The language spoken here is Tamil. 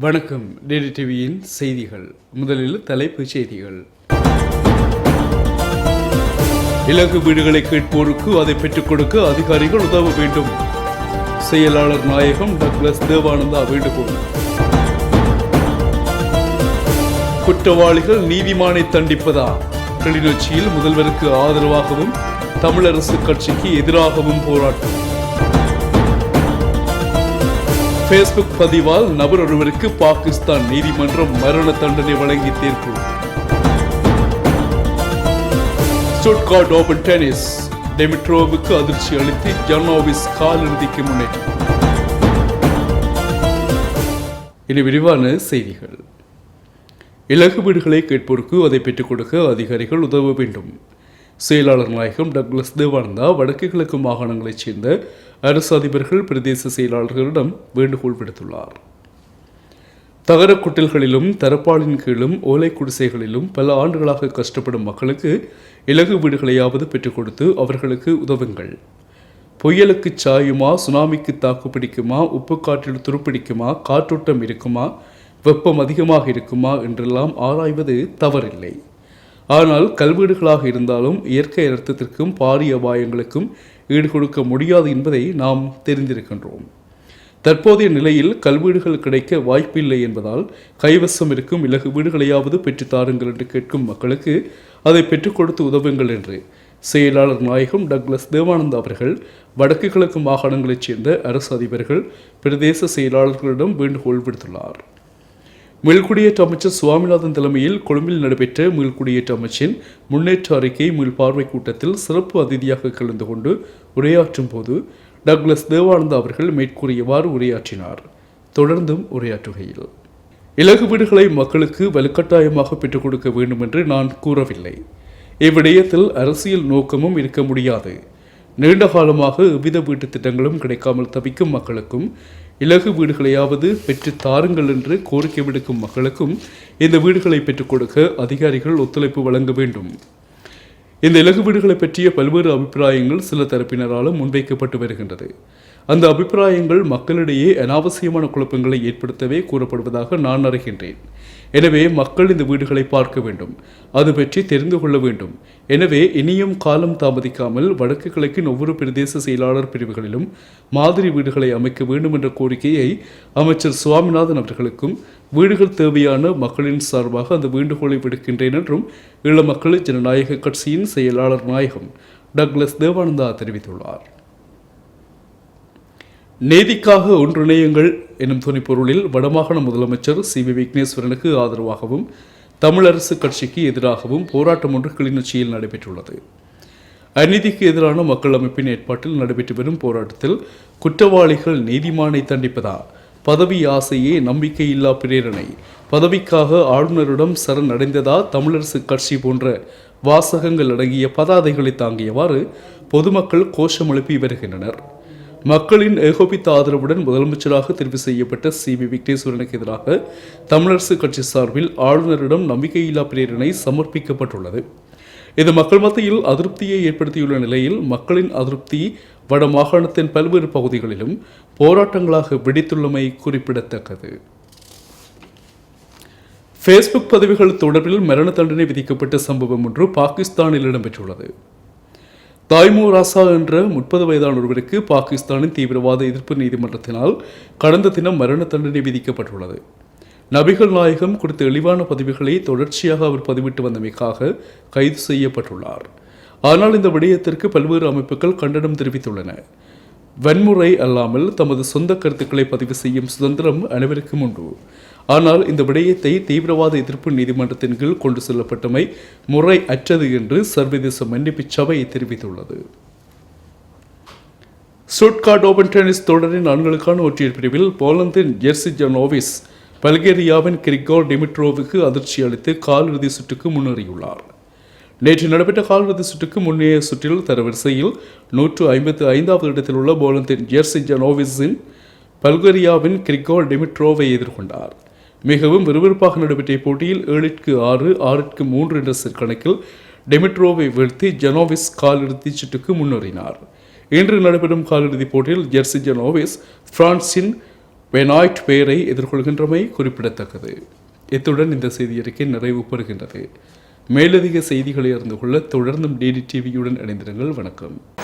வணக்கம். டிடி டிவியின் செய்திகள். முதலில் தலைப்புச் செய்திகள். இலக்கு வீடுகளை கேட்போருக்கு அதை பெற்றுக் கொடுக்க அதிகாரிகள் உதவ வேண்டும். செயலாளர் நாயகம் டக்ளஸ் தேவானந்தா வேண்டுகோள். குற்றவாளிகள் நீதிமானை தண்டிப்பதா? கிளிநொச்சியில் முதல்வருக்கு ஆதரவாகவும் தமிழரசு கட்சிக்கு எதிராகவும் போராட்டம். ஃபேஸ்புக் பதிவால் நபர் ஒருவருக்கு பாகிஸ்தான் நீதிமன்றம் மரண தண்டனை வழங்கி தீர்ப்பு. ஸ்டுட்கார்ட் ஓபன் டென்னிஸ் டெமிட்ரோவுக்கு அதிர்ச்சி அளித்து ஜனோவிஸ் காலிறுதிக்கு முன்னேற்றம் இனி விரிவான செய்திகள். இலகு வீடுகளை கேட்போருக்கு அதை பெற்றுக் கொடுக்க அதிகாரிகள் உதவ வேண்டும். செயலாளர் நாயகம் டக்ளஸ் தேவானந்தா வடக்கு கிழக்கு மாகாணங்களைச் சேர்ந்த அரசு அதிபர்கள் பிரதேச செயலாளர்களிடம் வேண்டுகோள் விடுத்துள்ளார். தகர குட்டில்களிலும் தரப்பாளின் கீழும் ஓலை குடிசைகளிலும் பல ஆண்டுகளாக கஷ்டப்படும் மக்களுக்கு இலகு வீடுகளையாவது பெற்றுக் கொடுத்து அவர்களுக்கு உதவுங்கள். புயலுக்கு சாயுமா சுனாமிக்கு தாக்கு பிடிக்குமா உப்பு காற்றில் துருப்பிடிக்குமா காற்றோட்டம் இருக்குமா வெப்பம் அதிகமாக இருக்குமா என்றெல்லாம் ஆராய்வது தவறில்லை. ஆனால் கல்வீடுகளாக இருந்தாலும் இயற்கை அர்த்தத்திற்கும் பாரிய அபாயங்களுக்கும் ஈடுகொடுக்க முடியாது என்பதை நாம் தெரிந்திருக்கின்றோம். தற்போதைய நிலையில் கல்வீடுகள் கிடைக்க வாய்ப்பில்லை என்பதால் கைவசம் இருக்கும் இலகு வீடுகளையாவது பெற்றுத்தாருங்கள் என்று கேட்கும் மக்களுக்கு அதை பெற்றுக் கொடுத்து உதவுங்கள் என்று செயலாளர் நாயகம் டக்ளஸ் தேவானந்த் அவர்கள் வடக்கு கிழக்கு மாகாணங்களைச் சேர்ந்த அரசு அதிபர்கள் பிரதேச செயலாளர்களிடம் வேண்டுகோள் விடுத்துள்ளார். மீள்குடியேற்ற அமைச்சர் சுவாமிநாதன் தலைமையில் கொழும்பில் நடைபெற்ற மீள்குடியேற்ற அமைச்சின் முன்னேற்ற அறிக்கை மீள்பார்வை கூட்டத்தில் சிறப்பு அதிதியாக கலந்து கொண்டு உரையாற்றும் போது டக்ளஸ் தேவானந்தா அவர்கள் மேற்கூறியவாறு உரையாற்றினார். தொடர்ந்தும் உரையாற்றுகையில் இலகு வீடுகளை மக்களுக்கு வலுக்கட்டாயமாக பெற்றுக் கொடுக்க வேண்டும் என்று நான் கூறவில்லை. இவ்விடயத்தில் அரசியல் நோக்கமும் இருக்க முடியாது. நீண்ட காலமாக எவ்வித வீட்டு திட்டங்களும் கிடைக்காமல் தவிக்கும் மக்களுக்கும் இலகு வீடுகளையாவது பெற்று தாருங்கள் என்று கோரிக்கை விடுக்கும் மக்களுக்கும் இந்த வீடுகளை பெற்றுக் கொடுக்க அதிகாரிகள் ஒத்துழைப்பு வழங்க வேண்டும். இந்த இலகு வீடுகளை பற்றிய பல்வேறு அபிப்பிராயங்கள் சில தரப்பினராலும் முன்வைக்கப்பட்டு வருகின்றது. அந்த அபிப்பிராயங்கள் மக்களிடையே அனாவசியமான குழப்பங்களை ஏற்படுத்தவே கூறப்படுவதாக நான் அறிகின்றேன். எனவே மக்கள் இந்த வீடுகளை பார்க்க வேண்டும் அது பற்றி தெரிந்து கொள்ள வேண்டும். எனவே இனியும் காலம் தாமதிக்காமல் வடக்கு கிழக்கின் ஒவ்வொரு பிரதேச செயலாளர் பிரிவுகளிலும் மாதிரி வீடுகளை அமைக்க வேண்டும் என்ற கோரிக்கையை அமைச்சர் சுவாமிநாதன் அவர்களுக்கும் வீடுகள் தேவையான மக்களின் சார்பாக அந்த வேண்டுகோளை விடுக்கின்றேன் என்றும் ஈழ மக்கள் ஜனநாயக கட்சியின் செயலாளர் நாயகம் டக்ளஸ் தேவானந்தா தெரிவித்துள்ளார். நீதிக்காக ஒன்றிணையுங்கள் எனும் துணைப்பொருளில் வடமாகாண முதலமைச்சர் சி வி விக்னேஸ்வரனுக்கு ஆதரவாகவும் தமிழரசு கட்சிக்கு எதிராகவும் போராட்டம் ஒன்று கிளிநொச்சியில் நடைபெற்றுள்ளது. அநீதிக்கு எதிரான மக்கள் அமைப்பின் ஏற்பாட்டில் நடைபெற்று வரும் போராட்டத்தில் குற்றவாளிகள் நீதிமானை தண்டிப்பதா? பதவி ஆசையே நம்பிக்கையில்லா பிரேரணை. பதவிக்காக ஆளுநரிடம் சரணடைந்ததா தமிழரசு கட்சி போன்ற வாசகங்கள் அடங்கிய பதாதைகளை தாங்கியவாறு பொதுமக்கள் கோஷம் எழுப்பி வருகின்றனர். மக்களின் ஏகோபித்த ஆதரவுடன் முதலமைச்சராக தெரிவு செய்யப்பட்ட சி வி விக்னேஸ்வரனுக்கு எதிராக தமிழரசு கட்சி சார்பில் ஆளுநரிடம் நம்பிக்கையில்லா பிரேரணை சமர்ப்பிக்கப்பட்டுள்ளது. இது மக்கள் மத்தியில் அதிருப்தியை ஏற்படுத்தியுள்ள நிலையில் மக்களின் அதிருப்தி வட மாகாணத்தின் பல்வேறு பகுதிகளிலும் போராட்டங்களாக வெடித்துள்ளமை குறிப்பிடத்தக்கது. ஃபேஸ்புக் பதிவுகள் தொடர்பில் மரண தண்டனை விதிக்கப்பட்ட சம்பவம் ஒன்று பாகிஸ்தானில் இடம்பெற்றுள்ளது. தாய்மூர் ராசா என்ற முப்பது வயதான ஒருவருக்கு பாகிஸ்தானின் தீவிரவாத எதிர்ப்பு நீதிமன்றத்தினால் கடந்த தினம் மரண தண்டனை விதிக்கப்பட்டுள்ளது. நபிகள் நாயகம் குறித்த இழிவான பதிவுகளை தொடர்ச்சியாக அவர் பதிவிட்டு வந்தமைக்காக கைது செய்யப்பட்டுள்ளார். ஆனால் இந்த விடயத்திற்கு பல்வேறு அமைப்புகள் கண்டனம் தெரிவித்துள்ளன. வன்முறை அல்லாமல் தமது சொந்த கருத்துக்களை பதிவு செய்யும் சுதந்திரம் அனைவருக்கும் உண்டு. ஆனால் இந்த விடயத்தை தீவிரவாத எதிர்ப்பு நீதிமன்றத்தின் கீழ் கொண்டு செல்லப்பட்டமை முறை அற்றது என்று சர்வதேச மன்னிப்பு சபை தெரிவித்துள்ளது. ஸ்டுட்கார்ட் ஓபன் டென்னிஸ் தொடரின் ஆண்களுக்கான ஒற்றையர் பிரிவில் போலந்தின் ஜெர்சி ஜனோவிஸ் பல்கேரியாவின் கிரிகோர் டிமிட்ரோவுக்கு அதிர்ச்சி அளித்து காலிறுதி சுற்றுக்கு முன்னேறியுள்ளார். நேற்று நடைபெற்ற காலிறுதி சுற்றுக்கு முன்னைய சுற்றில் தரவரிசையில் நூற்று ஐம்பத்து ஐந்தாவது இடத்தில் உள்ள போலந்தின் ஜெர்சி ஜனோவிஸின் பல்கேரியாவின் கிரிகோர் டிமிட்ரோவை எதிர்கொண்டார். மிகவும் விறுவிறுப்பாக நடைபெற்ற இப்போட்டியில் ஏழிற்கு ஆறு ஆறிற்கு மூன்று என்ற செட் கணக்கில் டெமிட்ரோவை வீழ்த்தி ஜனோவிஸ் காலிறுதி சுற்றுக்கு முன்னேறினார். இன்று நடைபெறும் காலிறுதிப் போட்டியில் ஜெர்சி ஜனோவிஸ் பிரான்சின் பெனாய்ட் பெயரை எதிர்கொள்கின்றமை குறிப்பிடத்தக்கது. இத்துடன் இந்த செய்தியறிக்கை நிறைவு பெறுகின்றது. மேலதிக செய்திகளை அறிந்து கொள்ள தொடர்ந்தும் டிடி டிவியுடன் இணைந்திருங்கள். வணக்கம்.